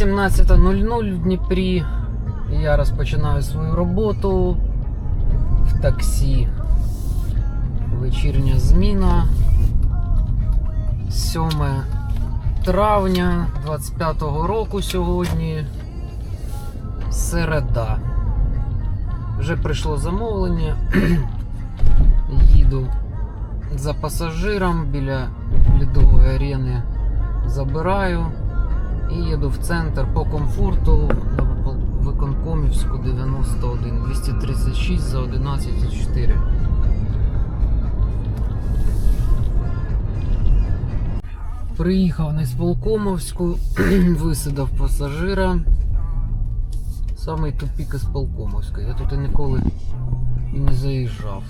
18.00 в Дніпрі. Я розпочинаю свою роботу в таксі. Вечірня зміна. 7 травня 25-го року сьогодні. Середа. Вже прийшло замовлення. Їду за пасажиром біля лідової арени. Забираю і їду в центр по комфорту на Виконкомівську 91 236 за 11,4. Приїхав на Сполкомовську, висадав пасажира. Самий тупік із Полкомовська. Я тут і ніколи і не заїжджав.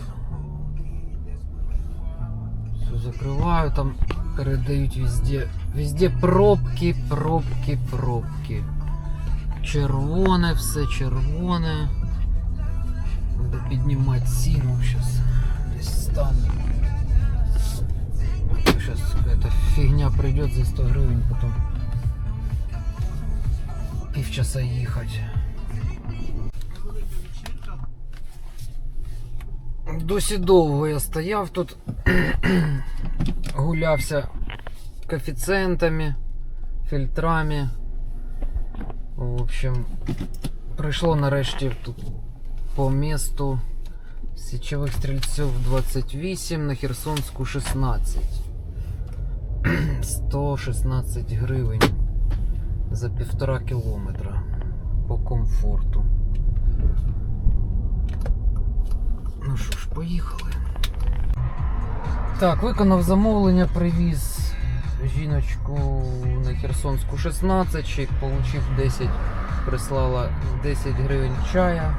Все закриваю, там передають везде. Везде пробки, пробки, пробки. Червоне, все червоне. Надо піднімати ціну зараз. Десь стану. Сейчас какая-то фигня придет за 100 гривен, потом півчаса їхати. Досі довго я стояв тут, гулявся коефіцієнтами, фільтрами. В общем, прийшло нарешті тут по місту січових стрільців 28 на Херсонську 16. 116 гривень за півтора кілометра по комфорту. Ну що ж, поїхали. Так, виконав замовлення, привіз жіночку на Херсонську 16, чек получив 10, прислала 10 гривень чая.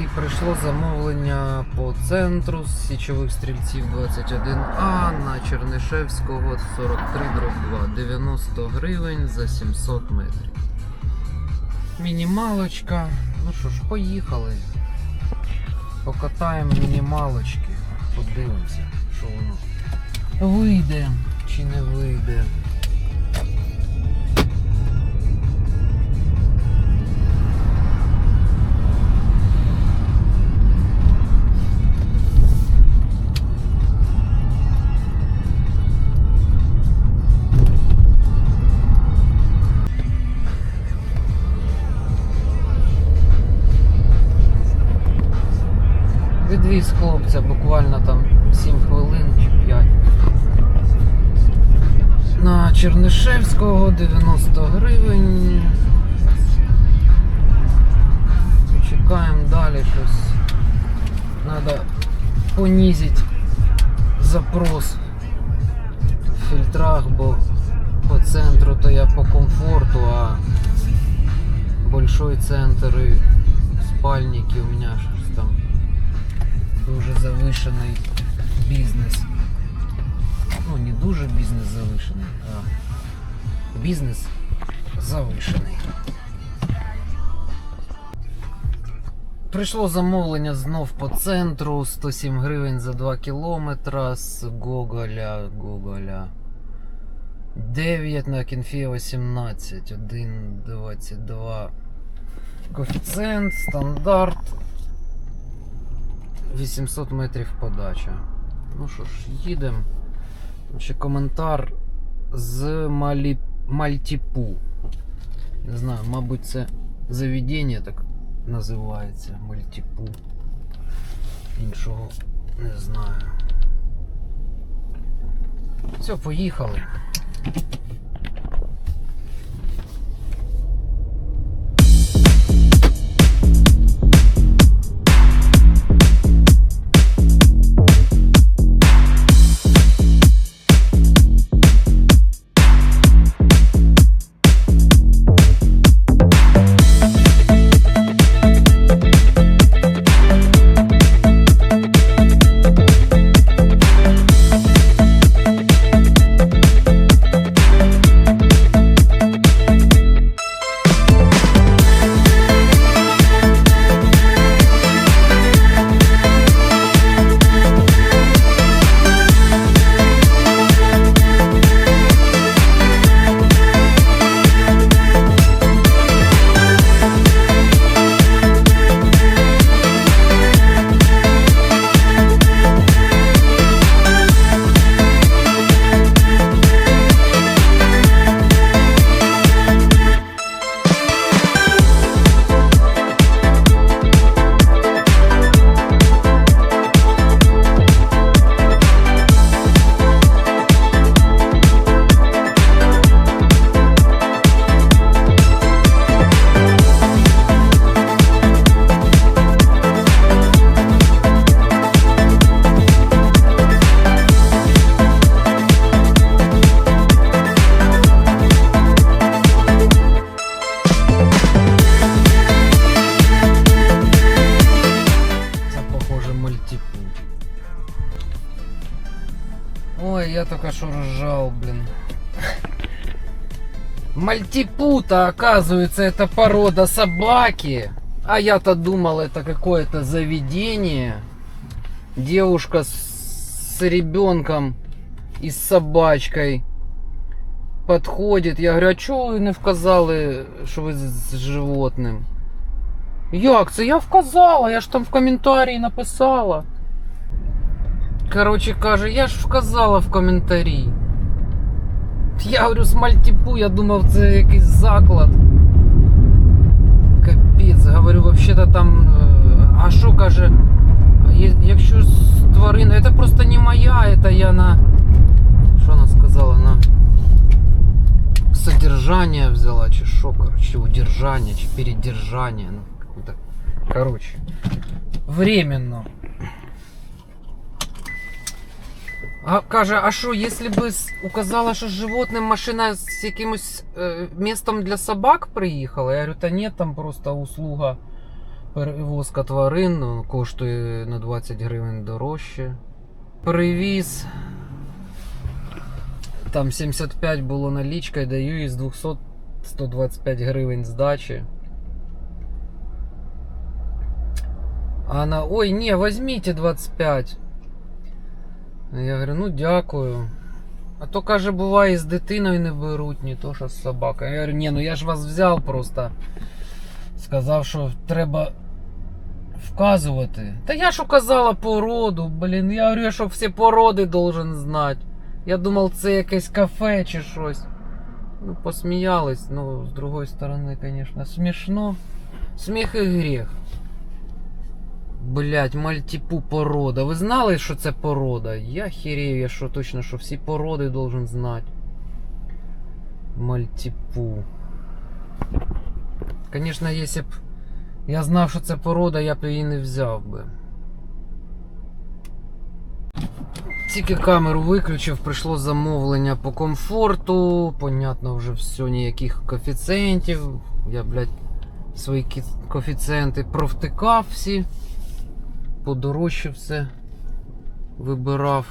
І прийшло замовлення по центру з січових стрільців 21А на Чернишевського 43 2, 90 гривень за 700 метрів. Мінімалочка. Ну що ж, поїхали. Покатаємо мінімалочки. Подивимося, що воно вийде чи не вийде. Відвіз хлопця буквально там 7 хвилин чи 5. На Чернишевського 90 гривень. Чекаємо далі щось. Надо понизить запрос в фільтрах, бо по центру то я по комфорту, а большой центр и спальники у щось там дуже завишений бізнес. Ну, не дуже бізнес завишений, а бізнес завишений. Прийшло замовлення знов по центру 107 гривень за 2 кілометра з Гоголя, Гоголя. 9 на Кінфі 18, 1,22 коефіцієнт, стандарт. 800 метрів подача. Ну що ж, їдемо. Ще коментар з Малі... Мальтіпу. Не знаю, мабуть, це заведення так називається Мальтіпу. Іншого не знаю. Все, поїхали. Мальтипута, оказывается, это порода собаки. А я-то думал, это какое-то заведение. Девушка с, с ребенком и с собачкой подходит. Я говорю, а чого ви не вказали, що ви з, з животним? Як це? Я вказала, я ж там в коментарі написала. Короче, каже, я ж вказала в коментарі. Я говорю, з мальтіпу, я думав, це якийсь заклад. Капець, говорю, вообще-то там. А що каже? є- Якщо з тварин. Це просто не моя, це я на. Що вона сказала? На содержание взяла, чи що, короче, удержание, чи передержание. Ну, какую-то. Короче. Временно. А каже, а що, якщо с- указала, що з животним машина з якимось е, містом для собак приїхала? Я говорю, та ні, там просто услуга перевозка тварин ну, коштує на 20 гривень дорожче. Привіз. Там 75 було налічка, даю із 200 125 гривень здачі. А она, ой, не, возьмите 25. Я говорю, ну дякую. А то каже, буває, з дитиною не беруть, не то що з собакою. Я говорю, ні, ну я ж вас взяв просто. Сказав, що треба вказувати. Та я ж указала породу, блін. Я говорю, що всі породи должен знати. Я думав, це якесь кафе чи щось. Ну, посміялись, ну, з другої сторони, звісно, смішно. Сміх і гріх. Блять, мальтіпу порода. Ви знали, що це порода? Я хірею, я що точно, що всі породи должен знати. Мальтіпу. Звісно, якщо б я знав, що це порода, я б її не взяв би. Тільки камеру виключив, прийшло замовлення по комфорту. Понятно, вже все, ніяких коефіцієнтів. Я, блядь, свої коефіцієнти провтикав всі. Подорожче все вибирав.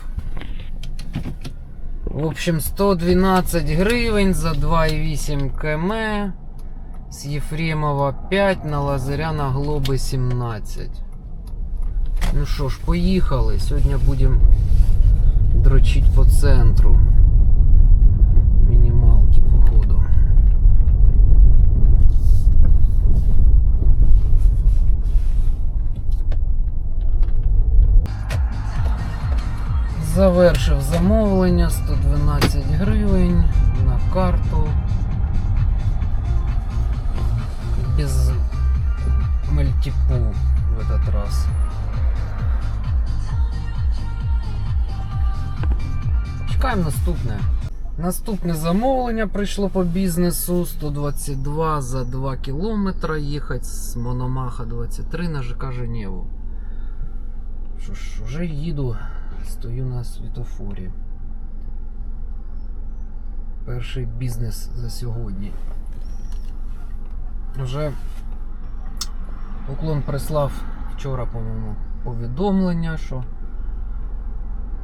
В общем, 112 гривень за 2,8 км. З Єфремова 5 на Лазаряна Глоби 17. Ну що ж, поїхали. Сьогодні будемо дрочить по центру. Завершив замовлення 112 гривень на карту. Без мальтипу в этот раз. Чекаємо наступне. Наступне замовлення прийшло по бізнесу 122 за 2 кілометри їхати з Мономаха 23 на ЖК Женеву. Що ж, вже їду, стою на світофорі. Перший бізнес за сьогодні. Вже уклон прислав вчора, по-моєму, повідомлення, що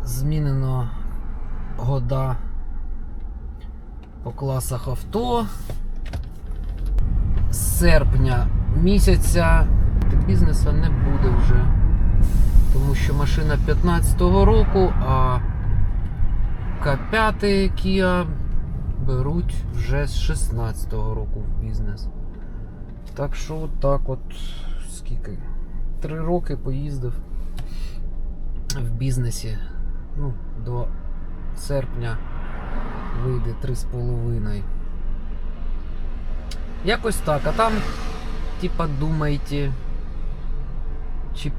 змінено года по класах авто. З серпня місяця бізнесу не буде вже. Тому що машина 15-го року, а К5 Kia беруть вже з 16-го року в бізнес. Так що так от скільки? Три роки поїздив в бізнесі. Ну, до серпня вийде 3,5. Якось так. А там, типа, думайте, чи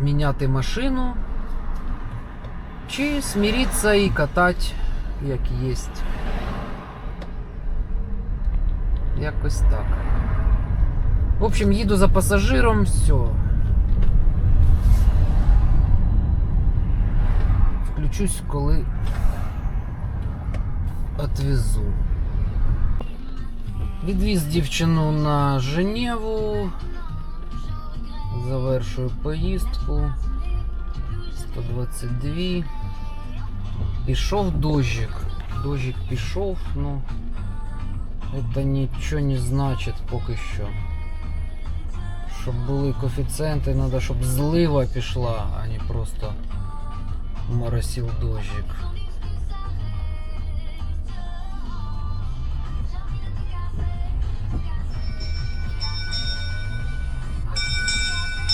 міняти машину, чи смириться і катати, як є. Якось так. В общем, їду за пасажиром, все. Включусь, коли отвезу. Відвіз дівчину на Женеву. Завершую поїздку. 122. Пішов дощик. Дощик пішов, ну. Это нічого не значить поки що. Щоб були коефіцієнти, треба, щоб злива пішла, а не просто моросил дождик.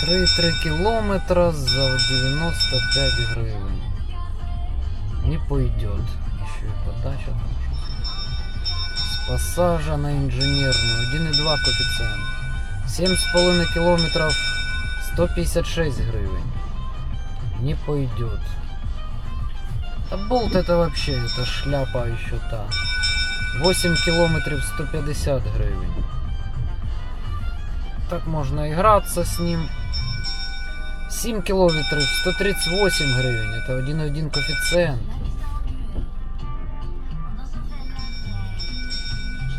Три-три километра за 95 гривен. Не пойдет. Еще и подача там что-то. С пассажа на инженерную. 1,2 коэффициент. 7,5 километров 156 гривен. Не пойдет. А болт это вообще, это шляпа еще та. 8 километров 150 гривен. Так можно играться с ним. 7 километров 138 гривен. Это 1,1 коэффициент.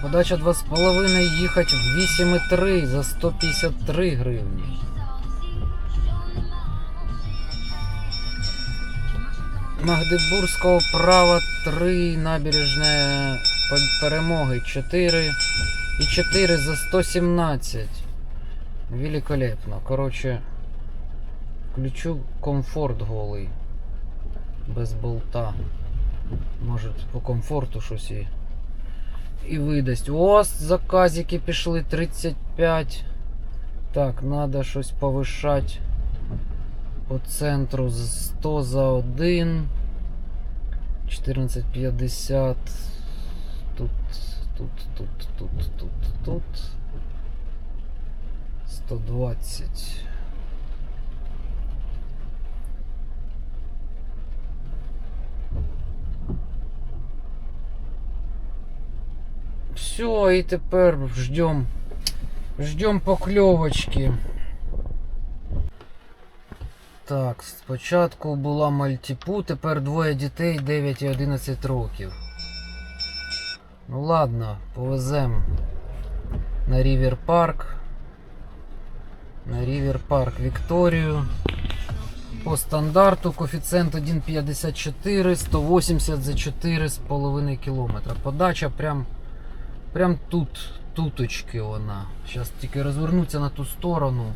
Подача 2,5 їхати в 8,3 за 153 гривні. Магдебурзького права 3, набережная Пе- перемоги 4 і 4 за 117. Великолепно. Короче, включу комфорт голий. Без болта. Може по комфорту щось і, і видасть. О, заказики пішли 35. Так, надо щось повишати по центру з 100 за 1. 14,50. Тут, тут, тут, тут, тут, тут. 120. Все, і тепер ждем. Ждем покльовочки. Так, спочатку була мальтіпу, тепер двоє дітей 9 і 11 років. Ну ладно, повезем на Рівер Парк. На Рівер Парк Вікторію. По стандарту коефіцієнт 1,54, 180 за 4,5 кілометра. Подача прям, прям тут, туточки вона. Зараз тільки розвернуться на ту сторону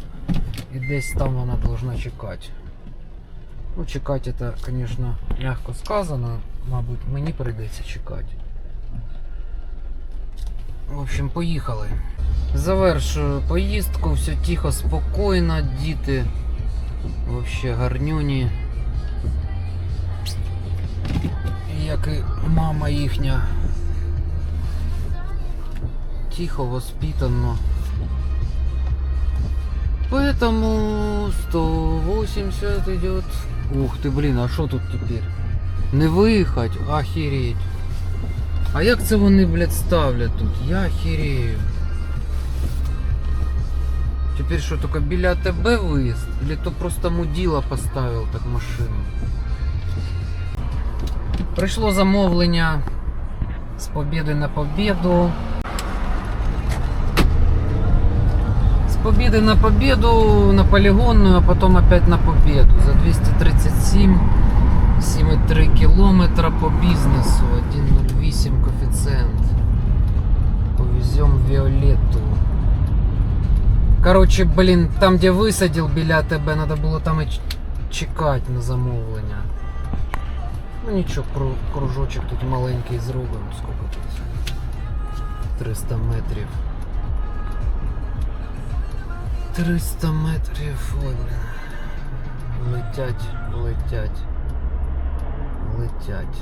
і десь там вона должна чекати. Ну, чекати це, звісно, м'яко сказано. Мабуть, мені прийдеться чекати. В общем, поїхали. Завершую поїздку, все тихо, спокійно, діти. Вообще гарнюні. Як і мама їхня Тихо, воспитанно. Поэтому 180 идет. Ух ты, блин, а що тут тепер? Не виїхать, охереть. А як це вони, блядь, ставлять тут? Я охерею. Теперь что, только біля АТБ выезд? Или то просто мудила поставил так машину? Прийшло замовлення з побіди на побіду. победы на победу, на полигонную, а потом опять на победу. За 237, 7,3 километра по бизнесу, 1,08 коэффициент. Повезем Виолетту. Короче, блин, там где высадил біля тебе, надо було там і ч- чекати на замовлення. Ну нічого, кру- кружочок тут маленький зробимо. Сколько тут? 300 метрів. 300 метрів. Ой. Летять, летять. Летять.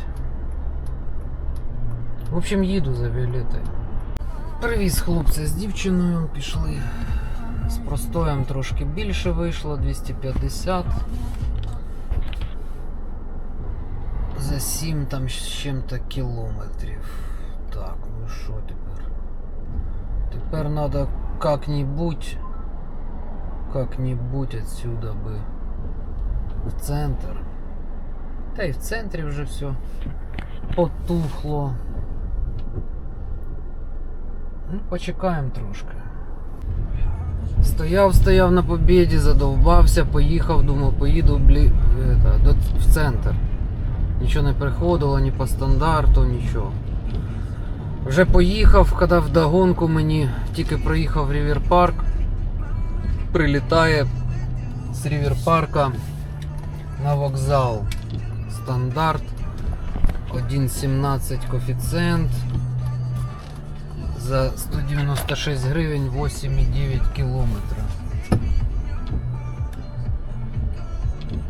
В общем, їду за Віолетою. Привіз хлопця з дівчиною, пішли. З простоєм трошки більше вийшло, 250. За 7 там з чим-то кілометрів. Так, ну що тепер? Тепер треба как-нибудь как-нибудь отсюда бы в центр. Та й в центрі вже все потухло. Ну, почекаємо трошки. Стояв, стояв на побіді, задовбався, поїхав, думав, поїду блі... это, до... в центр. Нічого не приходило, ні по стандарту, нічого. Вже поїхав, коли вдогонку мені тільки проїхав Рівер Парк. Прилітає з Рівер Парка на вокзал. Стандарт 1,17 коефіцієнт. За 196 гривень 8,9 кілометра.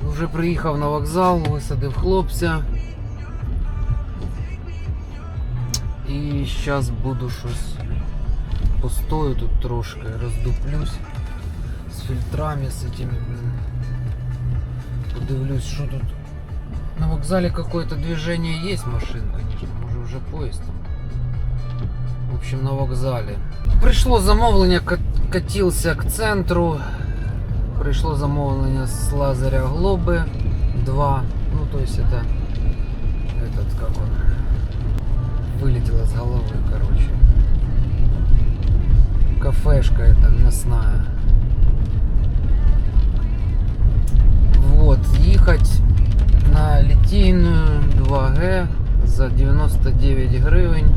Вже приїхав на вокзал, висадив хлопця. І зараз буду щось постою тут трошки, роздуплюсь з фільтрами, з этими, блин. Подивлюсь, що тут. На вокзале какое-то движение есть машин, конечно, може вже поїзд там. В общем, на вокзале. Пришло замовлення, кат- катился к центру. Пришло замовлення с Лазаря Глобы 2. Ну, то есть это этот, как он, вылетело с головы, короче. Кафешка это мясная. Вот, ехать на Литейную 2Г за 99 гривень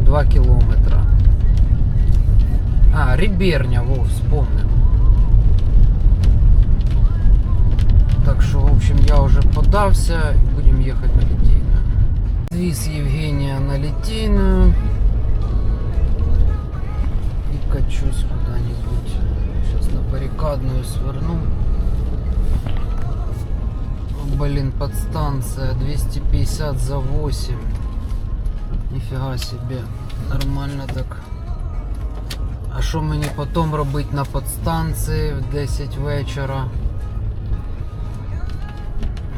2 километра. А, Риберня, во, вспомнил. Так что, в общем, я уже подався будем ехать на Литейную. Віз Евгения на Литейную. И качусь куда-нибудь. Сейчас на баррикадную сверну. Блин, подстанция 250 за 8. Нифига себе. Нормально так. А що мені потім робити на подстанції в 10 вечора?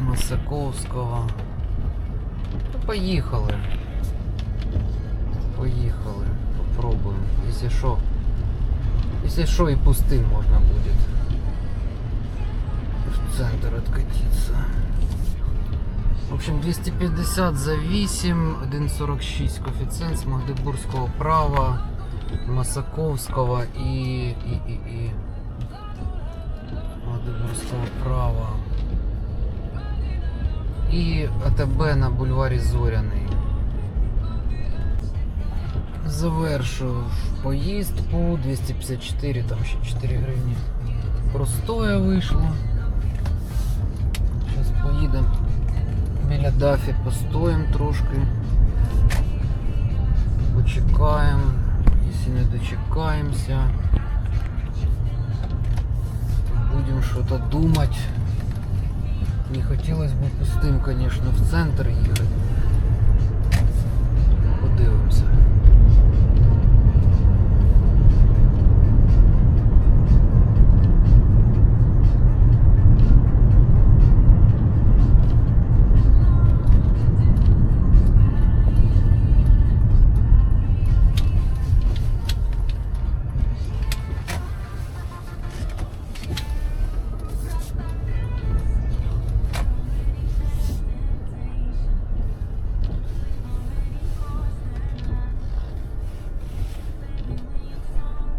Масаковського. Ну, поїхали. Поїхали. Попробуємо. Якщо що. Якщо що і пустим можна буде. Центр откатиться. В общем, 250 за 8, 1,46 коефіцієнт з Магдебурзького права, Масаковського і, і, і, і Магдебурзького права. І АТБ на бульварі Зоряний. Завершив поїздку 254, там ще 4 гривні. Простоя вийшло. Поїдемо біля Дафі, постоїмо трошки. Почекаємо. Якщо не дочекаємося, будемо щось думати. Не хотілося б пустим, звісно, в центр їхати.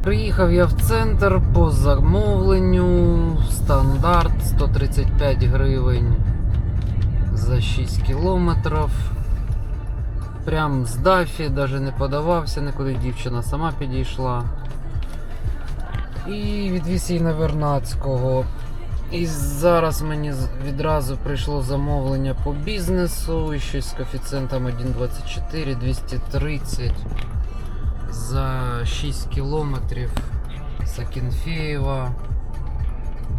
Приїхав я в центр по замовленню. Стандарт 135 гривень за 6 кілометрів. Прям з Дафі, навіть не подавався нікуди, дівчина сама підійшла. І відвіз її на Вернадського. І зараз мені відразу прийшло замовлення по бізнесу, і щось з коефіцієнтом 1,24, 230 за 6 кілометрів з Акінфеєва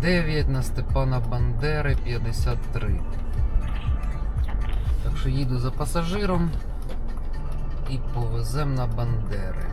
9 на Степана Бандери 53. Так що їду за пасажиром і повеземо на Бандери.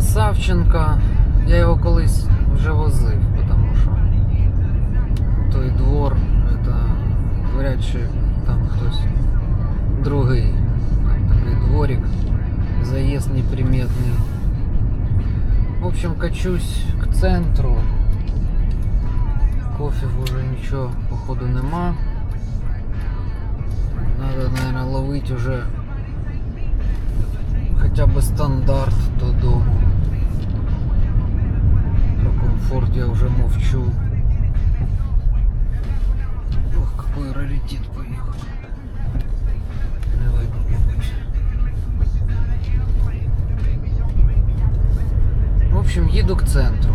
на Савченка. Я його колись вже возив, тому що той двор, це вряд чи там хтось другий. Там такий дворик, заїзд неприметний. В общем, качусь к центру. Кофе уже нічого походу нема. Надо, наверное, ловить уже хотя бы стандарт додому. Форд я уже мовчу. Ох, какой раритет поехал. В общем, еду к центру.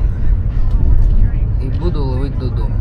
И буду ловить додому.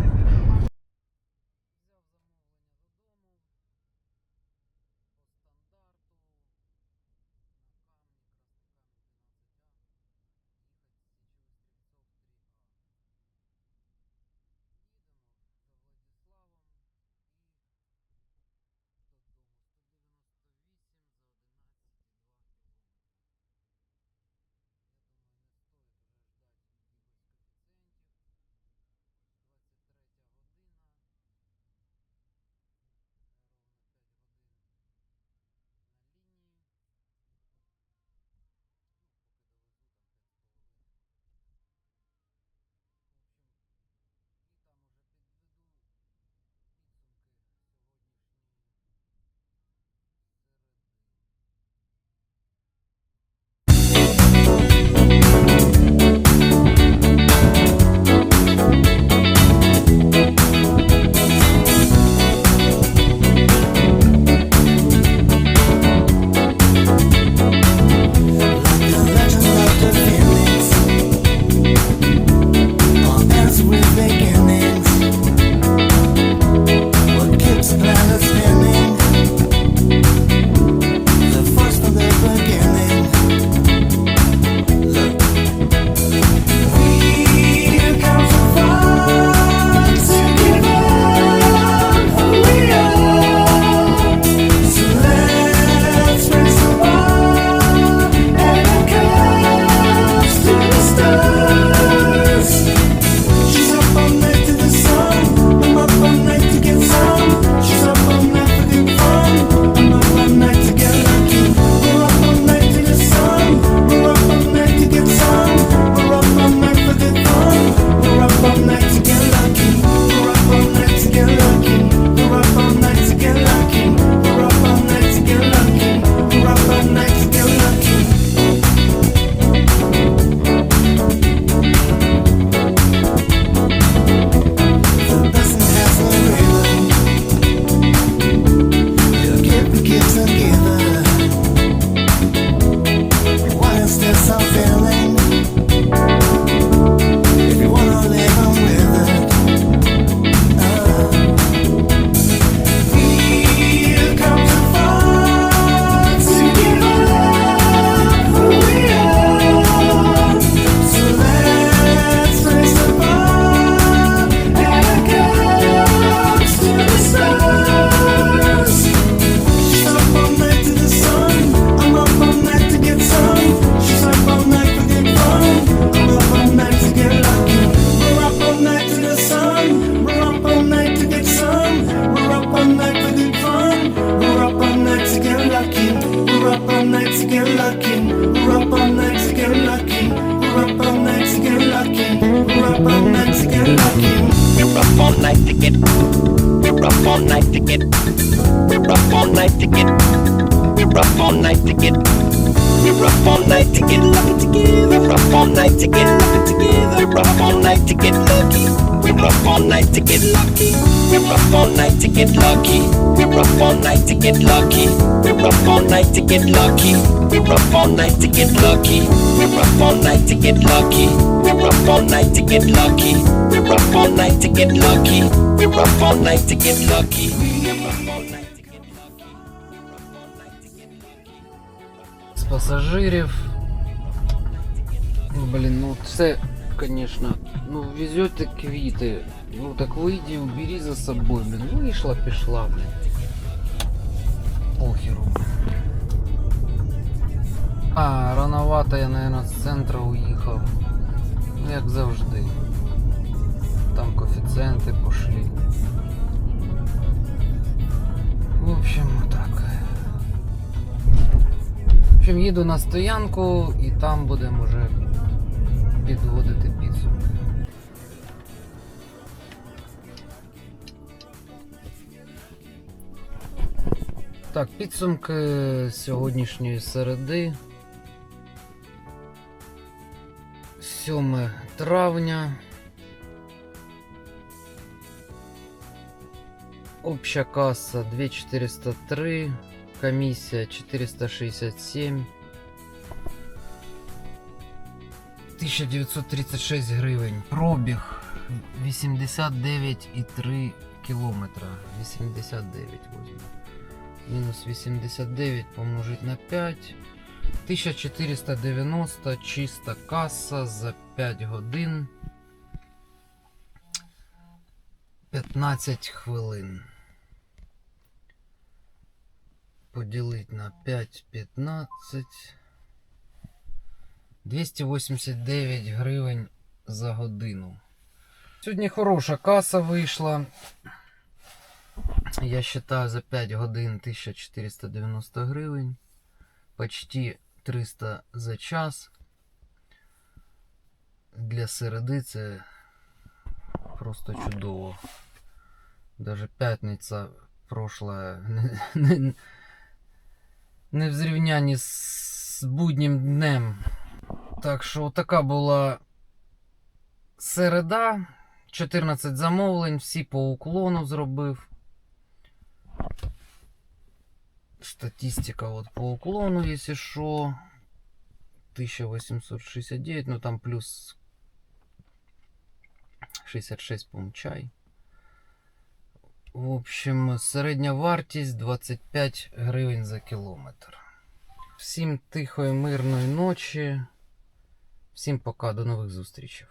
get lucky. We're up all night to get lucky. We're up all night to get lucky. We're up all night to get lucky. We're up all night to get lucky. We're up all night to get lucky. We're up all night to get lucky. We're up all night to get lucky. We're up all night to get lucky. Пассажирів. Блін, ну це, звісно, ну везете квіти. Ну так вийди, убери за собою, блін. Вийшла, пішла, блін. Похеру. А, рановато я, наверное, з центра уїхав. Ну, як завжди. Там коефіцієнти пошли. В общем, так. В общем, їду на стоянку і там будемо вже підводити підсумки. Так, підсумки сьогоднішньої середи. 7 травня. Обща касса 2403, комиссия 467. 1936 гривень. Пробіг 89,3 кілометра. 89 возьму. Мінус 89 помножить на 5. 1490 чиста каса за 5 годин. 15 хвилин. Поділить на 5 15. 289 гривень за годину. Сьогодні хороша каса вийшла. Я считаю за 5 годин 1490 гривень. Почти 300 за час. Для середи це просто чудово. Даже п'ятниця прошла не, не, не в зрівнянні з буднім днем. Так що така була середа. 14 замовлень, всі по уклону зробив. Статистика вот по уклону, если что. 1869, ну там плюс 66, по чай. В общем, середня вартість 25 гривень за кілометр. Всім тихої, мирної ночі. Всім пока, до нових зустрічей.